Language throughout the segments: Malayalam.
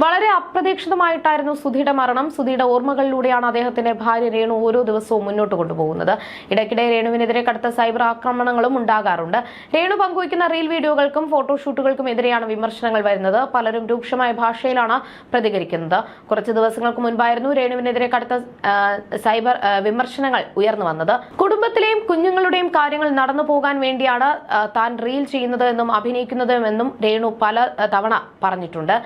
വളരെ അപ്രതീക്ഷിതമായിട്ടായിരുന്നു സുധിയുടെ മരണം. സുധിയുടെ ഓർമ്മകളിലൂടെയാണ് അദ്ദേഹത്തിന്റെ ഭാര്യ രേണു ഓരോ ദിവസവും മുന്നോട്ട് കൊണ്ടുപോകുന്നത്. ഇടയ്ക്കിടെ രേണുവിനെതിരെ കടുത്ത സൈബർ ആക്രമണങ്ങളും ഉണ്ടാകാറുണ്ട്. രേണു പങ്കുവയ്ക്കുന്ന റീൽ വീഡിയോകൾക്കും ഫോട്ടോഷൂട്ടുകൾക്കും എതിരെയാണ് വിമർശനങ്ങൾ വരുന്നത്. പലരും രൂക്ഷമായ ഭാഷയിലാണ് പ്രതികരിക്കുന്നത്. കുറച്ച് ദിവസങ്ങൾക്ക് മുൻപായിരുന്നു രേണുവിനെതിരെ കടുത്ത സൈബർ വിമർശനങ്ങൾ ഉയർന്നു വന്നത്. കുടുംബത്തിലെയും കുഞ്ഞുങ്ങളുടെയും കാര്യങ്ങൾ നടന്നു പോകാൻ വേണ്ടിയാണ് താൻ റീൽ ചെയ്യുന്നത് എന്നും അഭിനയിക്കുന്നതെന്നും രേണു പല തവണ പറഞ്ഞിട്ടുണ്ട്.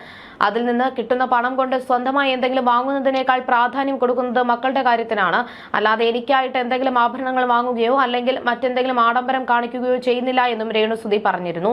അതിൽ നിന്ന് കിട്ടുന്ന പണം കൊണ്ട് സ്വന്തമായി എന്തെങ്കിലും വാങ്ങുന്നതിനേക്കാൾ പ്രാധാന്യം കൊടുക്കുന്നത് മക്കളുടെ കാര്യത്തിനാണ്. അല്ലാതെ എനിക്കായിട്ട് എന്തെങ്കിലും ആഭരണങ്ങൾ വാങ്ങുകയോ അല്ലെങ്കിൽ മറ്റെന്തെങ്കിലും ആഡംബരം കാണിക്കുകയോ ചെയ്യുന്നില്ല എന്നും രേണുസുതി പറഞ്ഞിരുന്നു.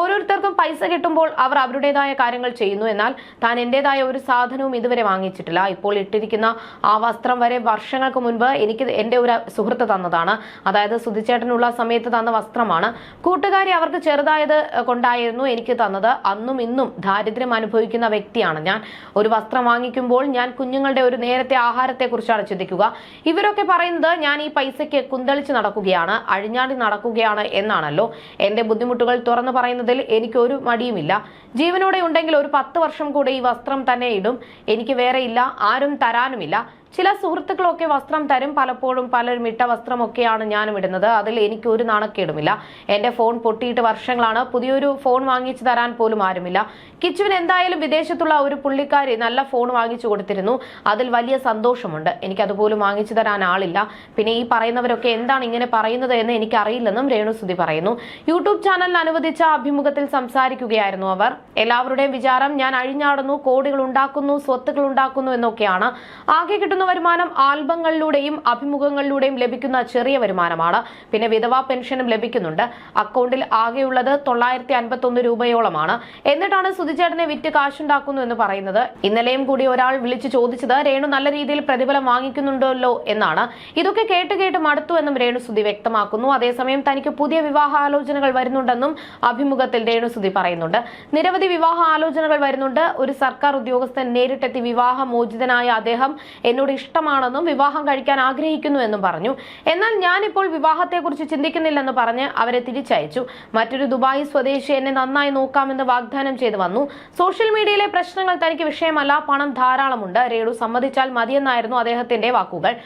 ഓരോരുത്തർക്കും പൈസ കിട്ടുമ്പോൾ അവർ അവരുടേതായ കാര്യങ്ങൾ ചെയ്യുന്നു. എന്നാൽ താൻ എന്റേതായ ഒരു സാധനവും ഇതുവരെ വാങ്ങിച്ചിട്ടില്ല. ഇപ്പോൾ ഇട്ടിരിക്കുന്ന ആ വസ്ത്രം വരെ വർഷങ്ങൾക്ക് മുൻപ് എനിക്ക് എന്റെ ഒരു സുഹൃത്ത് തന്നതാണ്. അതായത് സുധിച്ചേട്ടനുള്ള സമയത്ത് തന്ന വസ്ത്രമാണ്. കൂട്ടുകാരി അവർക്ക് ചെറുതായത് കൊണ്ടായിരുന്നു എനിക്ക് തന്നത്. അന്നും ഇന്നും ദാരിദ്ര്യം അനുഭവിക്കുന്ന വ്യക്തിയാണ്. ഞാൻ ഒരു വസ്ത്രം വാങ്ങിക്കുമ്പോൾ ഞാൻ കുഞ്ഞുങ്ങളുടെ ഒരു നേരത്തെ ആഹാരത്തെ കുറിച്ചാണ് ചിന്തിക്കുക. ഇവരൊക്കെ പറയുന്നത് ഞാൻ ഈ പൈസയ്ക്ക് കുന്തളിച്ച് നടക്കുകയാണ് അഴിഞ്ഞാടി നടക്കുകയാണ് എന്നാണല്ലോ. എന്റെ ബുദ്ധിമുട്ടുകൾ തുറന്നു പറയുന്നതിൽ എനിക്ക് ഒരു മടിയുമില്ല. ജീവനോടെ ഉണ്ടെങ്കിൽ ഒരു പത്ത് വർഷം കൂടെ ഈ വസ്ത്രം തന്നെ ഇടും. എനിക്ക് വേറെ ഇല്ല ആരും തരാനുമില്ല. ചില സുഹൃത്തുക്കളൊക്കെ വസ്ത്രം തരും. പലപ്പോഴും പലരും ഇട്ട വസ്ത്രമൊക്കെയാണ് ഞാനും ഇടുന്നത് അതിൽ എനിക്ക് ഒരു നാണക്കേടുമില്ല. എന്റെ ഫോൺ പൊട്ടിയിട്ട് വർഷങ്ങളാണ്. പുതിയൊരു ഫോൺ വാങ്ങിച്ചു തരാൻ പോലും ആരുമില്ല. കിച്ചുവിന് എന്തായാലും വിദേശത്തുള്ള ഒരു പുള്ളിക്കാരി നല്ല ഫോൺ വാങ്ങിച്ചു കൊടുത്തിരുന്നു. അതിൽ വലിയ സന്തോഷമുണ്ട്. എനിക്ക് അതുപോലും വാങ്ങിച്ചു തരാൻ ആളില്ല. പിന്നെ ഈ പറയുന്നവരൊക്കെ എന്താണ് ഇങ്ങനെ പറയുന്നത് എന്ന് എനിക്ക് അറിയില്ലെന്നും രേണുസുതി പറയുന്നു. യൂട്യൂബ് ചാനലിന് അനുവദിച്ച അഭിമുഖത്തിൽ സംസാരിക്കുകയായിരുന്നു അവർ. എല്ലാവരുടെയും വിചാരം ഞാൻ അഴിഞ്ഞാടുന്നു കോടികൾ ഉണ്ടാക്കുന്നു സ്വത്തുക്കൾ ഉണ്ടാക്കുന്നു എന്നൊക്കെയാണ്. ആകെ കിട്ടുന്ന വരുമാനം ആൽബങ്ങളിലൂടെയും അഭിമുഖങ്ങളിലൂടെയും ലഭിക്കുന്ന ചെറിയ വരുമാനമാണ്. പിന്നെ വിധവാ പെൻഷനും ലഭിക്കുന്നുണ്ട്. അക്കൗണ്ടിൽ ആകെയുള്ളത് തൊള്ളായിരത്തി അൻപത്തി ഒന്ന് രൂപയോളമാണ്. എന്നിട്ടാണ് സുധിചേട്ടനെ വിറ്റ് കാശുണ്ടാക്കുന്നു എന്ന് പറയുന്നത്. ഇന്നലെയും കൂടി ഒരാൾ വിളിച്ചു ചോദിച്ചത് രേണു നല്ല രീതിയിൽ പ്രതിഫലം വാങ്ങിക്കുന്നുണ്ടല്ലോ എന്നാണ്. ഇതൊക്കെ കേട്ട് കേട്ട് മടുത്തു എന്നും രേണു സുധി വ്യക്തമാക്കുന്നു. അതേസമയം തനിക്ക് പുതിയ വിവാഹാലോചനകൾ വരുന്നുണ്ടെന്നും അഭിമുഖത്തിൽ രേണു സുധി പറയുന്നുണ്ട്. നിരവധി വിവാഹ ആലോചനകൾ വരുന്നുണ്ട്. ഒരു സർക്കാർ ഉദ്യോഗസ്ഥൻ നേരിട്ടെത്തി വിവാഹ മോചിതനായ അദ്ദേഹം എന്നോട് ഇഷ്ടമാണെന്നും വിവാഹം കഴിക്കാൻ ആഗ്രഹിക്കുന്നു എന്നും പറഞ്ഞു. എന്നാൽ ഞാനിപ്പോൾ വിവാഹത്തെക്കുറിച്ച് ചിന്തിക്കുന്നില്ലെന്ന് പറഞ്ഞ് അവരെ തിരിച്ചയച്ചു. മറ്റൊരു ദുബായ് സ്വദേശി എന്നെ നന്നായി നോക്കാമെന്ന് വാഗ്ദാനം ചെയ്തു വന്നു. സോഷ്യൽ മീഡിയയിലെ പ്രശ്നങ്ങൾ തനിക്ക് വിഷയമല്ല പണം ധാരാളമുണ്ട്. രേണു സമ്മതിച്ചാൽ മതിയെന്നായിരുന്നു അദ്ദേഹത്തിന്റെ വാക്കുകൾ.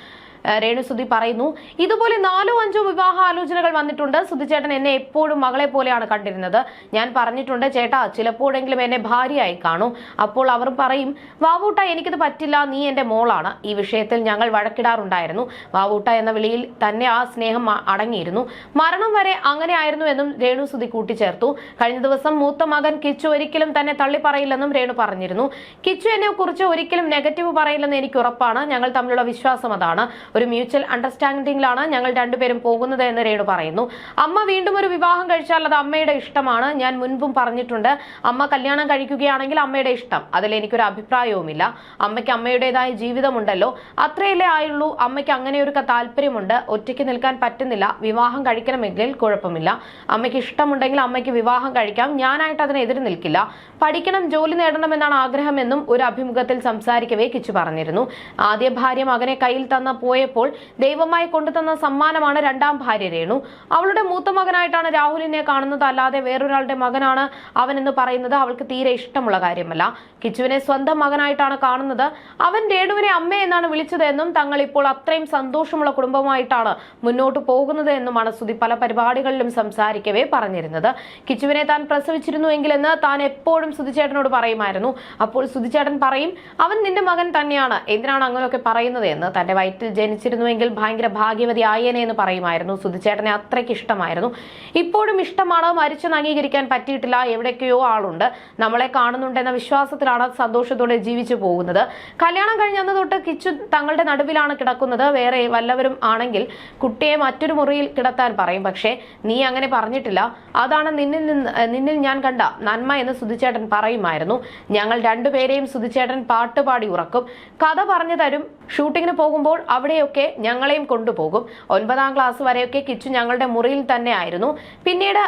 രേണുസുതി പറയുന്നു. ഇതുപോലെ നാലോ അഞ്ചോ വിവാഹ ആലോചനകൾ വന്നിട്ടുണ്ട്. സുധിച്ചേട്ടൻ എന്നെ എപ്പോഴും മകളെ പോലെയാണ് കണ്ടിരുന്നത്. ഞാൻ പറഞ്ഞിട്ടുണ്ട് ചേട്ടാ ചിലപ്പോഴെങ്കിലും എന്നെ ഭാര്യയായി കാണൂ. അപ്പോൾ അവർ പറയും വാവൂട്ട എനിക്കിത് പറ്റില്ല. നീ എന്റെ മോളാണ്. ഈ വിഷയത്തിൽ ഞങ്ങൾ വഴക്കിടാറുണ്ടായിരുന്നു. വാവൂട്ട എന്ന വിളിയിൽ തന്നെ ആ സ്നേഹം അടങ്ങിയിരുന്നു. മരണം വരെ അങ്ങനെ ആയിരുന്നു എന്നും രേണുസുതി കൂട്ടിച്ചേർത്തു. കഴിഞ്ഞ ദിവസം മൂത്ത മകൻ കിച്ചു ഒരിക്കലും തന്നെ തള്ളി പറയില്ലെന്നും രേണു പറഞ്ഞിരുന്നു. കിച്ചു എന്നെ കുറിച്ച് ഒരിക്കലും നെഗറ്റീവ് പറയില്ലെന്ന് എനിക്ക് ഉറപ്പാണ്. ഞങ്ങൾ തമ്മിലുള്ള വിശ്വാസം അതാണ്. ഒരു മ്യൂച്വൽ അണ്ടർസ്റ്റാൻഡിംഗിലാണ് ഞങ്ങൾ രണ്ടുപേരും പോകുന്നത് എന്ന് രേണു പറയുന്നു. അമ്മ വീണ്ടും ഒരു വിവാഹം കഴിച്ചാൽ അത് അമ്മയുടെ ഇഷ്ടമാണ്. ഞാൻ മുൻപും പറഞ്ഞിട്ടുണ്ട്. അമ്മ കല്യാണം കഴിക്കുകയാണെങ്കിൽ അമ്മയുടെ ഇഷ്ടം. അതിൽ എനിക്കൊരു അഭിപ്രായവുമില്ല. അമ്മയ്ക്ക് അമ്മയുടേതായ ജീവിതമുണ്ടല്ലോ. അത്രയല്ലേ ആയുള്ളൂ. അമ്മയ്ക്ക് അങ്ങനെ ഒരു താല്പര്യമുണ്ട്. ഒറ്റയ്ക്ക് നിൽക്കാൻ പറ്റുന്നില്ല. വിവാഹം കഴിക്കണമെങ്കിൽ കുഴപ്പമില്ല. അമ്മയ്ക്ക് ഇഷ്ടമുണ്ടെങ്കിൽ അമ്മയ്ക്ക് വിവാഹം കഴിക്കാം. ഞാനായിട്ട് അതിനെതിരെ നിൽക്കില്ല. പഠിക്കണം ജോലി നേടണം നേടണമെന്നാണ് ആഗ്രഹമെന്നും ഒരു അഭിമുഖത്തിൽ സംസാരിക്കവേ കിച്ചു പറഞ്ഞിരുന്നു. ആദ്യ ഭാര്യ മകനെ കയ്യിൽ തന്ന പോയപ്പോൾ ദൈവമായി കൊണ്ടുതന്ന സമ്മാനമാണ് രണ്ടാം ഭാര്യ രേണു. അവളുടെ മൂത്ത മകനായിട്ടാണ് രാഹുലിനെ കാണുന്നത്. അല്ലാതെ വേറൊരാളുടെ മകനാണ് അവൻ എന്ന് പറയുന്നത് അവൾക്ക് തീരെ ഇഷ്ടമുള്ള കാര്യമല്ല. കിച്ചുവിനെ സ്വന്തം മകനായിട്ടാണ് കാണുന്നത്. അവൻ രേണുവിനെ അമ്മ എന്നാണ് വിളിച്ചതെന്നും തങ്ങൾ ഇപ്പോൾ അത്രയും സന്തോഷമുള്ള കുടുംബമായിട്ടാണ് മുന്നോട്ട് പോകുന്നത് എന്നുമാണ് സുധി പല പരിപാടികളിലും സംസാരിക്കവേ പറഞ്ഞിരുന്നത്. കിച്ചുവിനെ താൻ പ്രസവിച്ചിരുന്നുവെങ്കിലെന്ന് താൻ എപ്പോഴും സുധിച്ചേട്ടനോട് പറയുമായിരുന്നു. അപ്പോൾ സുധിച്ചേട്ടൻ പറയും അവൻ നിന്റെ മകൻ തന്നെയാണ്. എന്തിനാണ് അങ്ങനെയൊക്കെ പറയുന്നത്? എന്ന് തന്റെ വയറ്റിൽ ജനിച്ചിരുന്നുവെങ്കിൽ ഭയങ്കര ഭാഗ്യവതി ആയേനെ എന്ന് പറയുമായിരുന്നു. സുധിച്ചേട്ടനെ അത്രയ്ക്ക് ഇഷ്ടമായിരുന്നു. ഇപ്പോഴും ഇഷ്ടമാണ്. മരിച്ചെന്ന് അംഗീകരിക്കാൻ പറ്റിയിട്ടില്ല. എവിടേക്കെയോ ആളുണ്ട്. നമ്മളെ കാണുന്നുണ്ടെന്ന വിശ്വാസത്തിലാണ് സന്തോഷത്തോടെ ജീവിച്ചു പോകുന്നത്. കല്യാണം കഴിഞ്ഞ അന്ന് തൊട്ട് കിച്ചു തങ്ങളുടെ നടുവിലാണ് കിടക്കുന്നത്. വേറെ വല്ലവരും ആണെങ്കിൽ കുട്ടിയെ മറ്റൊരു മുറിയിൽ കിടത്താൻ പറയും. പക്ഷേ നീ അങ്ങനെ പറഞ്ഞിട്ടില്ല. അതാണ് നിന്നിൽ നിന്ന് നിന്നിൽ ഞാൻ കണ്ട നന്മ എന്ന് സുധിച്ചേട്ടൻ പറയുമായിരുന്നു. ഞങ്ങൾ രണ്ടുപേരെയും സുധിച്ചേട്ടൻ പാട്ടുപാടി ഉറക്കും. കഥ പറഞ്ഞു തരും. ഷൂട്ടിങ്ങിന് പോകുമ്പോൾ അവിടെ അവിടെയൊക്കെ ഞങ്ങളെയും കൊണ്ടുപോകും. ഒൻപതാം ക്ലാസ് വരെയൊക്കെ കിച്ചു ഞങ്ങളുടെ മുറിയിൽ തന്നെ ആയിരുന്നു. പിന്നീട്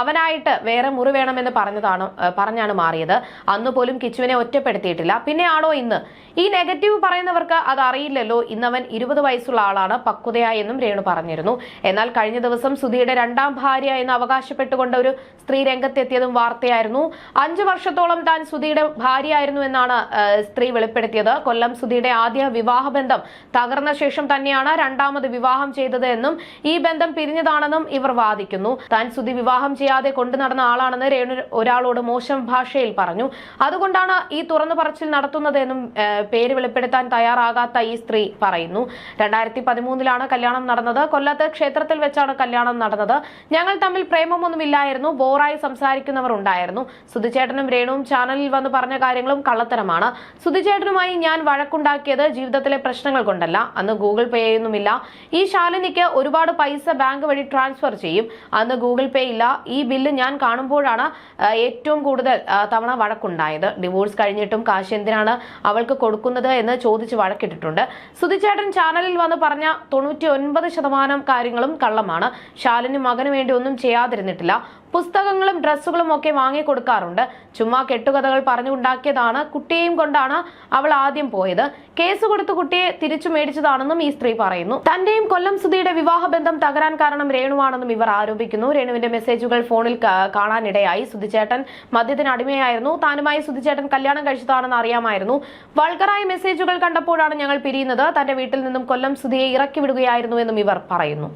അവനായിട്ട് വേറെ മുറി വേണമെന്ന് പറഞ്ഞതാണ് പറഞ്ഞാണ് മാറിയത്. അന്ന് പോലും കിച്ചുവിനെ ഒറ്റപ്പെടുത്തിയിട്ടില്ല. പിന്നെയാണോ ഇന്ന്? ഈ നെഗറ്റീവ് പറയുന്നവർക്ക് അത് അറിയില്ലല്ലോ ഇന്നവൻ ഇരുപത് വയസ്സുള്ള ആളാണ് പക്വതയായെന്നും രേണു പറഞ്ഞിരുന്നു. എന്നാൽ കഴിഞ്ഞ ദിവസം സുധിയുടെ രണ്ടാം ഭാര്യ എന്ന് അവകാശപ്പെട്ടുകൊണ്ട് ഒരു സ്ത്രീ രംഗത്തെത്തിയതും വാർത്തയായിരുന്നു. അഞ്ചു വർഷത്തോളം താൻ സുധിയുടെ ഭാര്യയായിരുന്നു എന്നാണ് സ്ത്രീ വെളിപ്പെടുത്തിയത്. കൊല്ലം സുധിയുടെ ആദ്യ വിവാഹബന്ധം തകർന്ന തന്നെയാണ് രണ്ടാമത് വിവാഹം ചെയ്തത് എന്നും ഈ ബന്ധം പിരിഞ്ഞതാണെന്നും ഇവർ വാദിക്കുന്നു. താൻ സുധി വിവാഹം ചെയ്യാതെ കൊണ്ടു നടന്ന ആളാണെന്ന് രേണു ഒരാളോട് മോശം ഭാഷയിൽ പറഞ്ഞു. അതുകൊണ്ടാണ് ഈ തുറന്നു പറച്ചിൽ നടത്തുന്നതെന്നും പേര് വെളിപ്പെടുത്താൻ തയ്യാറാകാത്ത ഈ സ്ത്രീ പറയുന്നു. രണ്ടായിരത്തി പതിമൂന്നിലാണ് കല്യാണം നടന്നത്. കൊല്ലത്ത് ക്ഷേത്രത്തിൽ വെച്ചാണ് കല്യാണം നടന്നത്. ഞങ്ങൾ തമ്മിൽ പ്രേമമൊന്നുമില്ലായിരുന്നു. ബോറായി സംസാരിക്കുന്നവർ ഉണ്ടായിരുന്നു. സുധിചേട്ടനും രേണുവും ചാനലിൽ വന്ന് പറഞ്ഞ കാര്യങ്ങളും കള്ളത്തരമാണ്. സുധിചേട്ടനുമായി ഞാൻ വഴക്കുണ്ടാക്കിയത് ജീവിതത്തിലെ പ്രശ്നങ്ങൾ കൊണ്ടല്ല. അന്ന് ഗൂഗിൾ പേ ഒന്നുമില്ല ഈ ശാലിനിക്ക് ഒരുപാട് പൈസ ബാങ്ക് വഴി ട്രാൻസ്ഫർ ചെയ്യും. അന്ന് ഗൂഗിൾ പേ ഇല്ല. ഈ ബില്ല് ഞാൻ കാണുമ്പോഴാണ് ഏറ്റവും കൂടുതൽ തവണ വഴക്കുണ്ടായത്. ഡിവോഴ്സ് കഴിഞ്ഞിട്ടും കാശ് എന്തിനാണ് അവൾക്ക് കൊടുക്കുന്നത് എന്ന് ചോദിച്ച് വഴക്കിട്ടിട്ടുണ്ട്. സുധിച്ചേട്ടൻ ചാനലിൽ വന്ന് പറഞ്ഞ തൊണ്ണൂറ്റി ഒൻപത് ശതമാനം കാര്യങ്ങളും കള്ളമാണ്. ശാലിനും മകന് വേണ്ടി ഒന്നും ചെയ്യാതിരുന്നിട്ടില്ല. പുസ്തകങ്ങളും ഡ്രസ്സുകളും ഒക്കെ വാങ്ങിക്കൊടുക്കാറുണ്ട് ചുമ്മാ കെട്ടുകഥകൾ പറഞ്ഞുണ്ടാക്കിയതാണ് കുട്ടിയെയും കൊണ്ടാണ് അവൾ ആദ്യം പോയത്. കേസ് കൊടുത്ത് കുട്ടിയെ തിരിച്ചു മേടിച്ചതാണെന്നും ഈ സ്ത്രീ പറയുന്നു. തന്റെയും കൊല്ലം സുധിയുടെ വിവാഹബന്ധം തകരാൻ കാരണം രേണുവാണെന്നും ഇവർ ആരോപിക്കുന്നു. രേണുവിന്റെ മെസ്സേജുകൾ ഫോണിൽ കാണാനിടയായി. സുധിച്ചേട്ടൻ മദ്യത്തിന് അടിമയായിരുന്നു. താനുമായി സുധിച്ചേട്ടൻ കല്യാണം കഴിച്ചതാണെന്ന് അറിയാമായിരുന്നു. വൾഗറായ മെസ്സേജുകൾ കണ്ടപ്പോഴാണ് ഞങ്ങൾ പിരിയുന്നത്. തന്റെ വീട്ടിൽ നിന്നും കൊല്ലം സുധിയെ ഇറക്കി വിടുകയായിരുന്നു എന്നും ഇവർ പറയുന്നു.